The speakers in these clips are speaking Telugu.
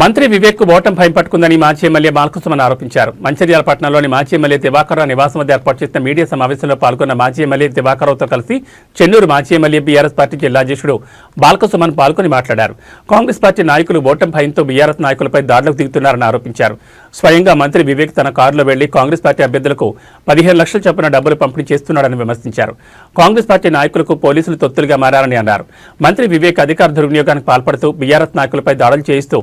మంత్రి వివేక్ ఓటం భయం పట్టుకుందని మాజీ ఎమ్మెల్యే బాలకృష్ణమని ఆరోపించారు. మంచిర్యాల పట్టణంలోని మాజీ ఎమ్మెల్యే దివాకర్రావు నివాసం వద్ద ఏర్పాటు చేసిన మీడియా సమావేశంలో పాల్గొన్న మాజీ ఎమ్మెల్యే దివాకర్రావుతో కలిసి చెన్నూరు మాజీ ఎమ్మెల్యే బీఆర్ఎస్ పార్టీ జిల్లా అధ్యక్షుడు బాలకృష్ణ పాల్గొని మాట్లాడారు. కాంగ్రెస్ పార్టీ నాయకులు ఓటం భయంతో బీఆర్ఎస్ నాయకులపై దాడులకు దిగుతున్నారని ఆరోపించారు. స్వయంగా మంత్రి వివేక్ తన కారులో వెళ్ళి కాంగ్రెస్ పార్టీ అభ్యర్థులకు పదిహేను లక్షల చొప్పున డబ్బులు పంపిణీ చేస్తున్నాడని విమర్శించారు. కాంగ్రెస్ పార్టీ నాయకులకు పోలీసులు తొత్తులుగా మారారని అన్నారు. మంత్రి వివేక్ అధికార దుర్వినియోగానికి పాల్పడుతూ బీఆర్ఎస్ నాయకులపై దాడులు చేయిస్తూ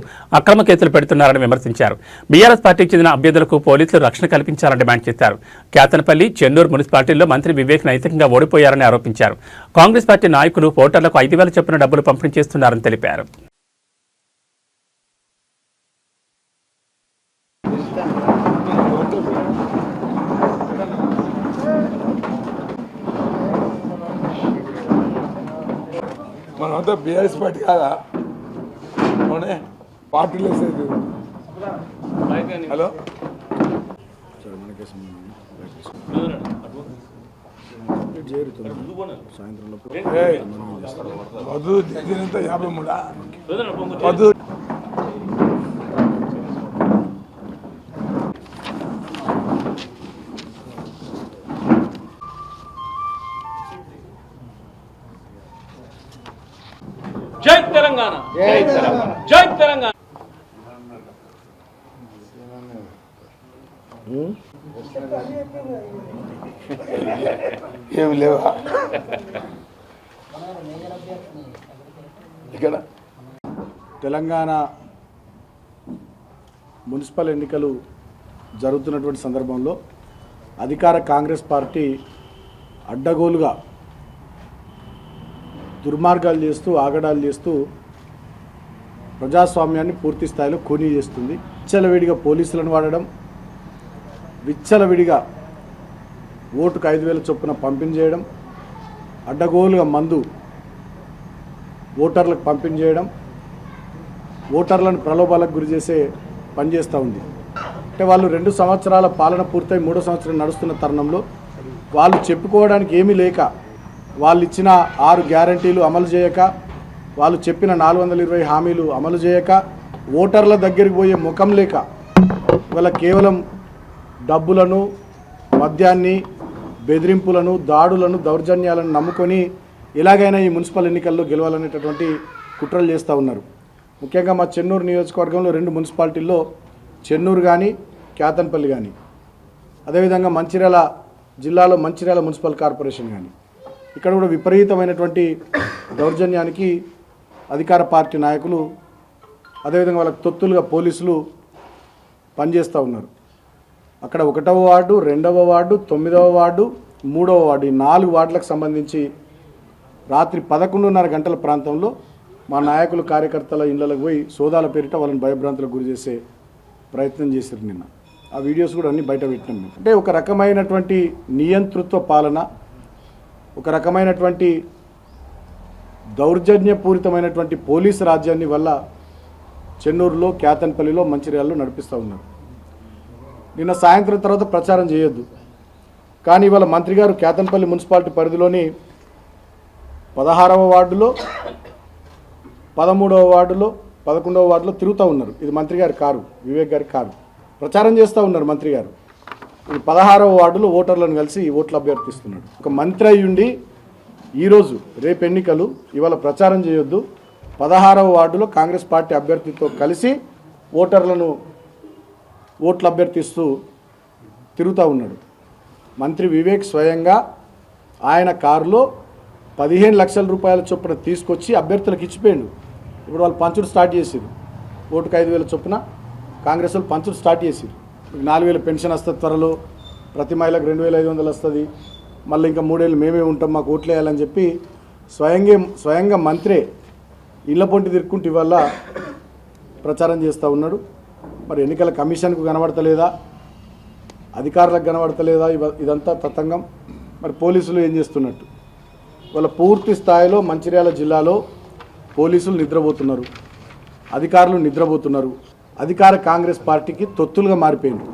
అక్రమ కేసులు పెడుతున్నారని విమర్శించారు. బీఆర్ఎస్ పార్టీకి చెందిన అభ్యర్థులకు పోలీసులు రక్షణ కల్పించాలని డిమాండ్ చేశారు. కేతనపల్లి చెన్నూరు మున్సిపాలిటీల్లో మంత్రి వివేక్ నైతికంగా ఓడిపోయారని ఆరోపించారు. కాంగ్రెస్ పార్టీ నాయకులు ఓటర్లకు ఐదు వేల చొప్పున డబ్బులు పంపిణీ చేస్తున్నారని తెలిపారు. మనమంతా బీఆర్ఎస్ పార్టీ కాదా? అవునే. పార్టీలు వేసేది హలో. యాభై మూడా? జై తెలంగాణ. జై తెలంగాణ. జై తెలంగాణ. ఏమి లేవా? ఇక్కడ. తెలంగాణ మున్సిపల్ ఎన్నికలు జరుగుతున్నటువంటి సందర్భంలో అధికార కాంగ్రెస్ పార్టీ అడ్డగోలుగా దుర్మార్గాలు చేస్తూ ఆగడాలు చేస్తూ ప్రజాస్వామ్యాన్ని పూర్తి స్థాయిలో కూనీ చేస్తుంది. చెలవేడిగా పోలీసులను వాడడం విచ్చలవిడిగా ఓటుకు ఐదు వేల చొప్పున పంపిణీ చేయడం అడ్డగోలుగా మందు ఓటర్లకు పంపిణీ చేయడం ఓటర్లను ప్రలోభాలకు గురి చేసే పనిచేస్తూ ఉంది. అంటే వాళ్ళు రెండు సంవత్సరాల పాలన పూర్తయి మూడో సంవత్సరం నడుస్తున్న తరుణంలో వాళ్ళు చెప్పుకోవడానికి ఏమీ లేక వాళ్ళు ఇచ్చిన ఆరు గ్యారంటీలు అమలు చేయక వాళ్ళు చెప్పిన నాలుగు వందల ఇరవై హామీలు అమలు చేయక ఓటర్ల దగ్గరికి పోయే ముఖం లేక ఇవాళ కేవలం డబ్బులను మద్యాన్ని బెదిరింపులను దాడులను దౌర్జన్యాలను నమ్ముకొని ఎలాగైనా ఈ మున్సిపల్ ఎన్నికల్లో గెలవాలనేటటువంటి కుట్రలు చేస్తూ ఉన్నారు. ముఖ్యంగా మా చెన్నూరు నియోజకవర్గంలో రెండు మున్సిపాలిటీల్లో చెన్నూరు కానీ క్యాతన్పల్లి కానీ అదేవిధంగా మంచిర్యాల జిల్లాలో మంచిర్యాల మున్సిపల్ కార్పొరేషన్ కానీ ఇక్కడ కూడా విపరీతమైనటువంటి దౌర్జన్యానికి అధికార పార్టీ నాయకులు అదేవిధంగా వాళ్ళకి తొత్తులుగా పోలీసులు పనిచేస్తూ ఉన్నారు. అక్కడ ఒకటవ వార్డు రెండవ వార్డు తొమ్మిదవ వార్డు మూడవ వార్డు ఈ నాలుగు వార్డులకు సంబంధించి రాత్రి పదకొండున్నర గంటల ప్రాంతంలో మా నాయకులు కార్యకర్తల ఇళ్ళకు పోయి సోదాల పేరిట వాళ్ళని భయభ్రాంతులకు గురి చేసే ప్రయత్నం చేశారు నిన్న ఆ వీడియోస్ కూడా అన్ని బయట పెట్టినాం మేము. అంటే ఒక రకమైనటువంటి నియంతృత్వ పాలన ఒక రకమైనటువంటి దౌర్జన్యపూరితమైనటువంటి పోలీసు రాజ్యాన్ని వల్ల చెన్నూరులో క్యాతన్పల్లిలో మంచిర్యాలలో నడిపిస్తూ ఉన్నారు నిన్న సాయంత్రం తర్వాత ప్రచారం చేయొద్దు. కానీ ఇవాళ మంత్రి గారు కేతన్పల్లి మున్సిపాలిటీ పరిధిలోని పదహారవ వార్డులో పదమూడవ వార్డులో పదకొండవ వార్డులో తిరుగుతూ ఉన్నారు. ఇది మంత్రి గారి కారు వివేక్ గారి కారు. ప్రచారం చేస్తూ ఉన్నారు మంత్రి గారు. ఇది పదహారవ వార్డులో ఓటర్లను కలిసి ఓట్లు అభ్యర్థిస్తున్నాడు. ఒక మంత్రి అయ్యుండి ఈరోజు రేపు ఎన్నికలు ఇవాళ ప్రచారం చేయొద్దు. పదహారవ వార్డులో కాంగ్రెస్ పార్టీ అభ్యర్థితో కలిసి ఓటర్లను ఓట్లు అభ్యర్థిస్తూ తిరుగుతూ ఉన్నాడు. మంత్రి వివేక్ స్వయంగా ఆయన కారులో పదిహేను లక్షల రూపాయల చొప్పున తీసుకొచ్చి అభ్యర్థులకు ఇచ్చిపోయాడు. ఇప్పుడు వాళ్ళు పంచుడు స్టార్ట్ చేసారు ఓటుకు ఐదు వేల చొప్పున కాంగ్రెస్ వాళ్ళు పంచుడు స్టార్ట్ చేసిరు నాలుగు వేల పెన్షన్ వస్తుంది త్వరలో ప్రతి మహిళకు రెండు వేల ఐదు వందలు వస్తుంది. మళ్ళీ ఇంకా మూడేళ్ళు మేమే ఉంటాం మాకు ఓట్లు వేయాలని చెప్పి స్వయంగా స్వయంగా మంత్రే ఇళ్ళ పొంటి తిరుక్కుంటే ఇవాళ ప్రచారం చేస్తూ ఉన్నాడు. మరి ఎన్నికల కమిషన్కు కనబడతలేదా? అధికారులకు కనబడతలేదా? ఇదంతా తతంగం. మరి పోలీసులు ఏం చేస్తున్నట్టు? వాళ్ళ పూర్తి స్థాయిలో మంచిర్యాల జిల్లాలో పోలీసులు నిద్రపోతున్నారు. అధికారులు నిద్రపోతున్నారు. అధికార కాంగ్రెస్ పార్టీకి తొత్తులుగా మారిపోయింది.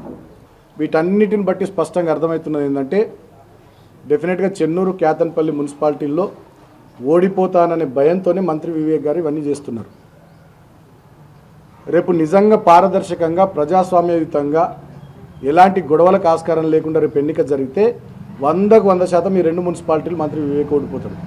వీటన్నిటిని బట్టి స్పష్టంగా అర్థమవుతున్నది ఏంటంటే డెఫినెట్గా చెన్నూరు క్యాతన్పల్లి మున్సిపాలిటీల్లో ఓడిపోతాననే భయంతోనే మంత్రి వివేక్ గారు ఇవన్నీ చేస్తున్నారు. రేపు నిజంగా పారదర్శకంగా ప్రజాస్వామ్యయుతంగా ఎలాంటి గొడవలకు ఆస్కారం లేకుండా రేపు ఎన్నిక జరిగితే వందకు వంద శాతం ఈ రెండు మున్సిపాలిటీలు మంత్రి వివేక్ ఓడిపోతాడు